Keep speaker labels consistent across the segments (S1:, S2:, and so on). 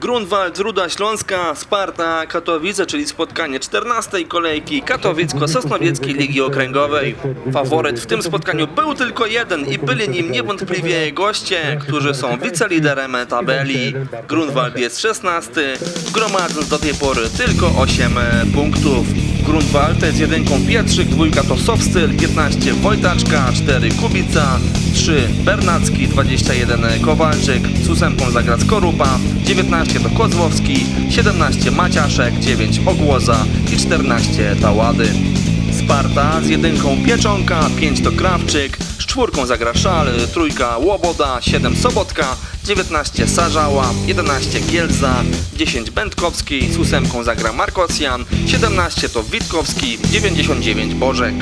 S1: Grunwald, Ruda Śląska, Sparta, Katowice, czyli spotkanie 14 kolejki Katowicko-Sosnowieckiej Ligi Okręgowej. Faworyt w tym spotkaniu był tylko jeden i byli nim niewątpliwie goście, którzy są wiceliderem tabeli. Grunwald jest 16, gromadząc do tej pory tylko 8 punktów. Grunwald z jedynką Pietrzyk, dwójka to Softstyl, 15 Wojtaczka, 4 Kubica, 3 Bernacki, 21 Kowalczyk, z ósemką zagra Skorupa, 19 to Kozłowski, 17 Maciaszek, 9 Ogłoza i 14 Tałady. Sparta z jedynką Pieczonka, 5 to Krawczyk, z czwórką zagra Szal, trójka Łoboda, 7 Sobotka, 19 Sarzała, 11 Gielza, 10 Będkowski, z ósemką zagra Markosjan, 17 to Witkowski, 99 Bożek.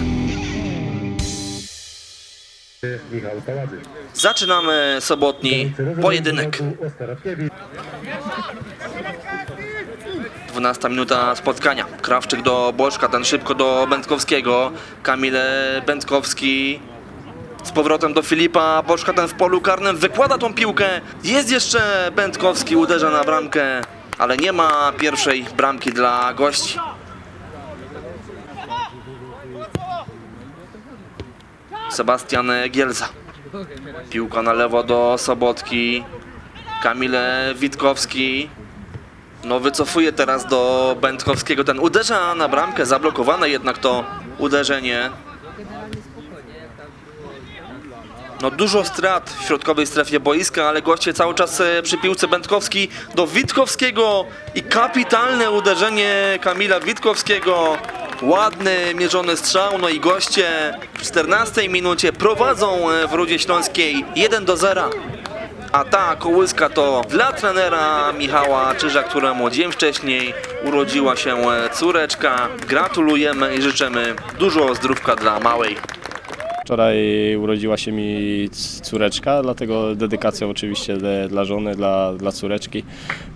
S1: Zaczynamy sobotni pojedynek. 12 minuta spotkania. Krawczyk do Boczka, ten szybko do Będkowskiego. Kamil Będkowski z powrotem do Filipa. Boczka ten w polu karnym wykłada tą piłkę. Jest jeszcze Będkowski, uderza na bramkę, ale nie ma pierwszej bramki dla gości. Sebastian Gielza. Piłka na lewo do Sobotki. Kamil Witkowski. No wycofuje teraz do Będkowskiego. Ten uderza na bramkę, zablokowane jednak to uderzenie. No dużo strat w środkowej strefie boiska, ale goście cały czas e, przy piłce Będkowski do Witkowskiego i kapitalne uderzenie Kamila Witkowskiego. Ładny, mierzony strzał, no i goście w 14 minucie prowadzą e, w Rudzie Śląskiej 1 do 0. A ta kołyska to dla trenera Michała Czyża, któremu dzień wcześniej urodziła się e, córeczka. Gratulujemy i życzymy dużo zdrówka dla małej.
S2: Wczoraj urodziła się mi córeczka, dlatego dedykacja oczywiście dla, żony, dla, dla córeczki.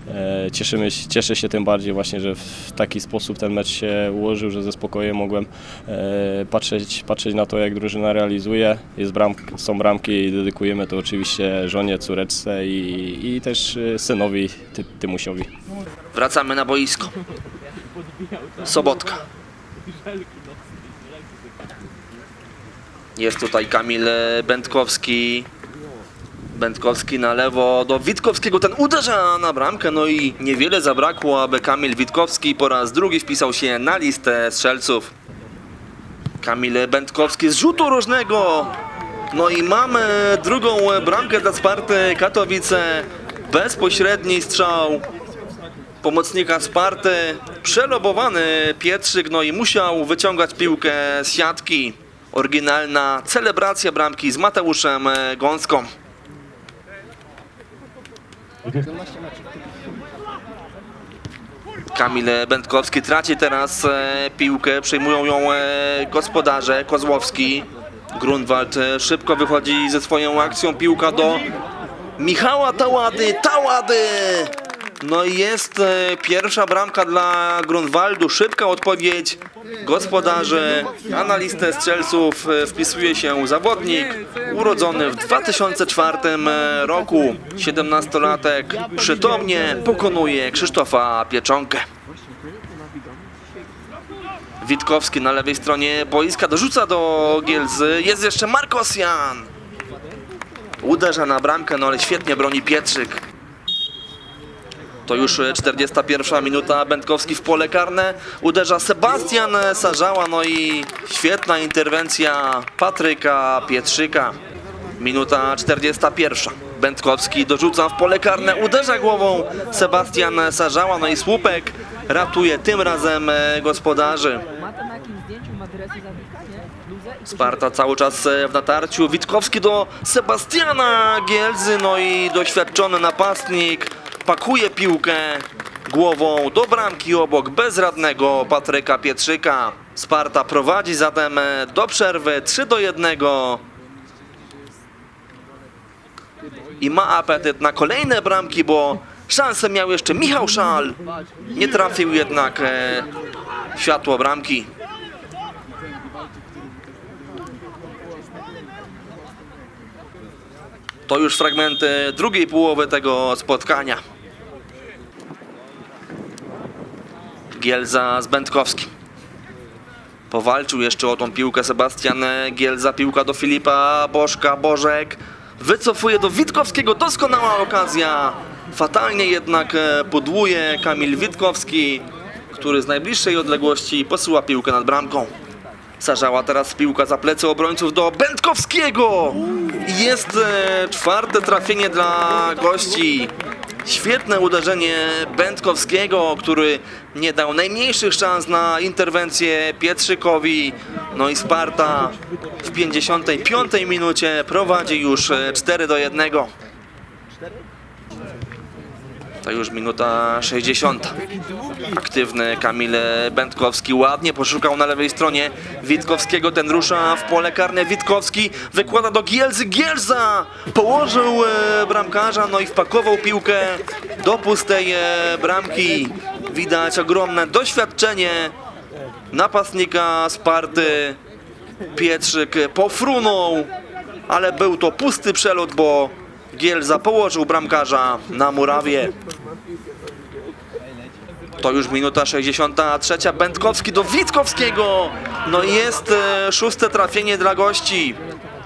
S2: E, Cieszymy, cieszę się tym bardziej właśnie, że w taki sposób ten mecz się ułożył, że ze spokojem mogłem e, patrzeć, patrzeć na to, jak drużyna realizuje. Jest bram, są bramki i dedykujemy to oczywiście żonie, córeczce i, i też e, synowi Ty, Tymusiowi.
S1: Wracamy na boisko. Sobotka. Jest tutaj Kamil Będkowski. Będkowski na lewo do Witkowskiego. Ten uderza na bramkę. No i niewiele zabrakło, aby Kamil Witkowski po raz drugi wpisał się na listę strzelców. Kamil Będkowski z rzutu rożnego. No i mamy drugą bramkę dla Sparty Katowice. Bezpośredni strzał pomocnika Sparty. Przelobowany Pietrzyk, no i musiał wyciągać piłkę z siatki. Oryginalna celebracja bramki z Mateuszem e, Gąską. Kamil Będkowski traci teraz e, piłkę, przejmują ją e, gospodarze Kozłowski. Grunwald szybko wychodzi ze swoją akcją, piłka do Michała Tałady, Tałady! No i jest e, pierwsza bramka dla Grunwaldu, szybka odpowiedź gospodarzy, na listę strzelców e, wpisuje się zawodnik urodzony w 2004 roku, 17-latek, przytomnie pokonuje Krzysztofa Pieczonkę. Witkowski na lewej stronie boiska dorzuca do Gielzy, jest jeszcze Markosjan. Uderza na bramkę, no ale świetnie broni Pietrzyk. To już e, 41 minuta, Będkowski w pole karne, uderza Sebastian Sarzała, no i świetna interwencja Patryka Pietrzyka. Minuta 41. Będkowski dorzuca w pole karne, uderza głową Sebastian Sarzała, no i słupek ratuje tym razem e, gospodarzy. Sparta cały czas e, w natarciu. Witkowski do Sebastiana Gielzy, no i doświadczony napastnik pakuje piłkę głową do bramki obok bezradnego Patryka Pietrzyka. Sparta prowadzi zatem e, do przerwy 3 do 1 i ma apetyt na kolejne bramki, bo szansę miał jeszcze Michał Szal. Nie trafił jednak e, światło bramki. To już fragmenty drugiej połowy tego spotkania. Gielza z Będkowskim. Powalczył jeszcze o tą piłkę Sebastian Gielza, piłka do Filipa Bożka, Bożek wycofuje do Witkowskiego, doskonała okazja. Fatalnie jednak e, podłuje Kamil Witkowski, który z najbliższej odległości posyła piłkę nad bramką. Zażała teraz piłka za plecy obrońców do Będkowskiego. Jest e, czwarte trafienie dla gości. Świetne uderzenie Będkowskiego, który nie dał najmniejszych szans na interwencję Pietrzykowi. No i Sparta w 55 minucie prowadzi już e, 4 do 1. To już minuta 60. Aktywny Kamil Będkowski ładnie poszukał na lewej stronie Witkowskiego. Ten rusza w pole karne. Witkowski wykłada do Gielzy. Gielza położył e, bramkarza, no i wpakował piłkę do pustej e, bramki. Widać ogromne doświadczenie napastnika Sparty. Pietrzyk pofrunął, ale był to pusty przelot, bo Gielza położył bramkarza na murawie. To już minuta 63. Będkowski do Witkowskiego. No i jest e, szóste trafienie dla gości.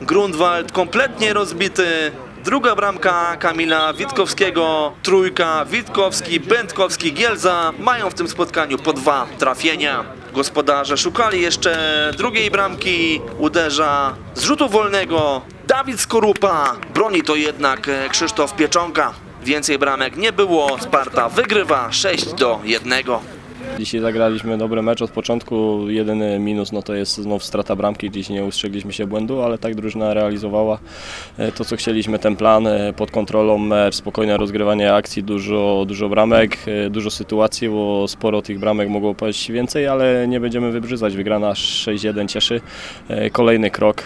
S1: Grunwald kompletnie rozbity. Druga bramka Kamila Witkowskiego. Trójka Witkowski, Będkowski, Gielza mają w tym spotkaniu po dwa trafienia. Gospodarze szukali jeszcze drugiej bramki. Uderza z rzutu wolnego Dawid Skorupa. Broni to jednak e, Krzysztof Pieczonka. Więcej bramek nie było. Sparta wygrywa 6 do 1.
S2: Dzisiaj zagraliśmy dobry mecz od początku. Jedyny minus no to jest znów strata bramki, gdzieś nie ustrzegliśmy się błędu, ale tak drużyna realizowała e, to, co chcieliśmy, ten plan e, pod kontrolą, mecz, spokojne rozgrywanie akcji, dużo, dużo bramek, e, dużo sytuacji, bo sporo tych bramek mogło paść więcej, ale nie będziemy wybrzydzać. Wygrana 6-1 cieszy. Kolejny krok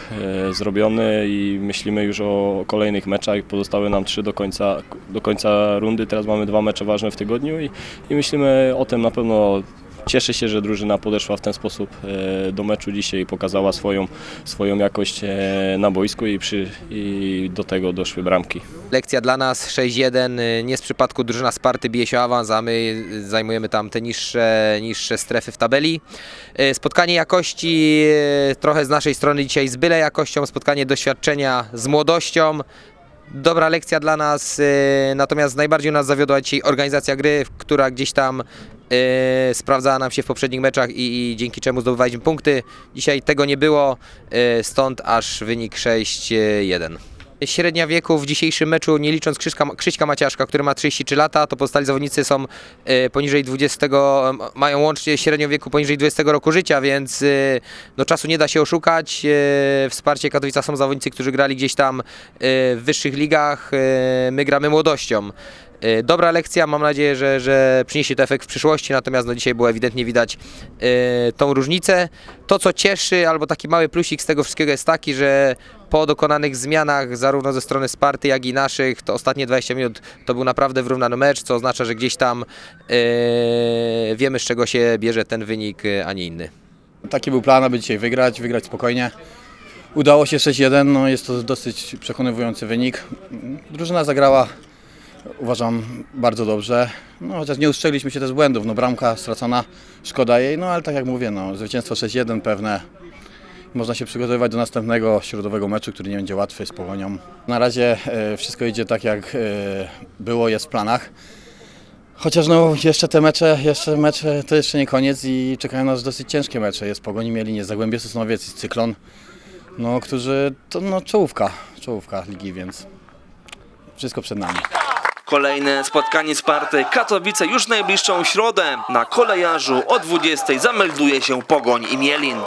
S2: zrobiony i myślimy już o kolejnych meczach. Pozostały nam trzy do końca, do końca rundy. Teraz mamy dwa mecze ważne w tygodniu i, i myślimy o tym na pewno. Cieszę się, że drużyna podeszła w ten sposób e, do meczu dzisiaj i pokazała swoją, swoją jakość e, na boisku i, przy, i do tego doszły bramki.
S3: Lekcja dla nas 6-1, y, nie z przypadku drużyna Sparty bije się awans, a my zajmujemy tam te niższe, niższe strefy w tabeli. Spotkanie jakości trochę z naszej strony dzisiaj z byle jakością, spotkanie doświadczenia z młodością. Dobra lekcja dla nas, natomiast najbardziej nas zawiodła dzisiaj organizacja gry, która gdzieś tam y, sprawdzała nam się w poprzednich meczach i, i dzięki czemu zdobywaliśmy punkty. Dzisiaj tego nie było, y, stąd aż wynik 6-1. Średnia wieku w dzisiejszym meczu, nie licząc Krzyśka, Krzyśka Maciaszka, który ma 33 lata, to pozostali zawodnicy są e, poniżej 20, em, mają łącznie średnią wieku poniżej 20 roku życia, więc e, no, czasu nie da się oszukać. E, Wsparcie Katowica są zawodnicy, którzy grali gdzieś tam w wyższych ligach, my gramy młodością. E, Dobra lekcja, mam nadzieję, że, że przyniesie to efekt w przyszłości, natomiast no dzisiaj było ewidentnie widać e, tą różnicę. To co cieszy, albo taki mały plusik z tego wszystkiego jest taki, że po dokonanych zmianach zarówno ze strony Sparty, jak i naszych, to ostatnie 20 minut to był naprawdę wyrównany mecz, co oznacza, że gdzieś tam e, wiemy z czego się bierze ten wynik, a nie inny.
S4: Taki był plan, aby dzisiaj wygrać, wygrać spokojnie. Udało się 6-1, no jest to dosyć przekonywujący wynik. Drużyna zagrała, uważam, bardzo dobrze. No, chociaż nie ustrzegliśmy się też błędów, no bramka stracona, szkoda jej, no ale tak jak mówię, no, zwycięstwo 6-1 pewne. Można się przygotowywać do następnego środowego meczu, który nie będzie łatwy z Pogonią. Na razie e, wszystko idzie tak jak e, było, jest w planach. Chociaż no jeszcze te mecze, jeszcze mecze to jeszcze nie koniec i czekają nas dosyć ciężkie mecze. Jest Pogoni Mielinie, Zagłębie Sosnowiec, jest Cyklon, no, którzy to no czołówka, czołówka ligi, więc wszystko przed nami.
S1: Kolejne spotkanie Sparty Katowice już najbliższą środę. Na kolejarzu o 20 zamelduje się Pogoń i Mielin.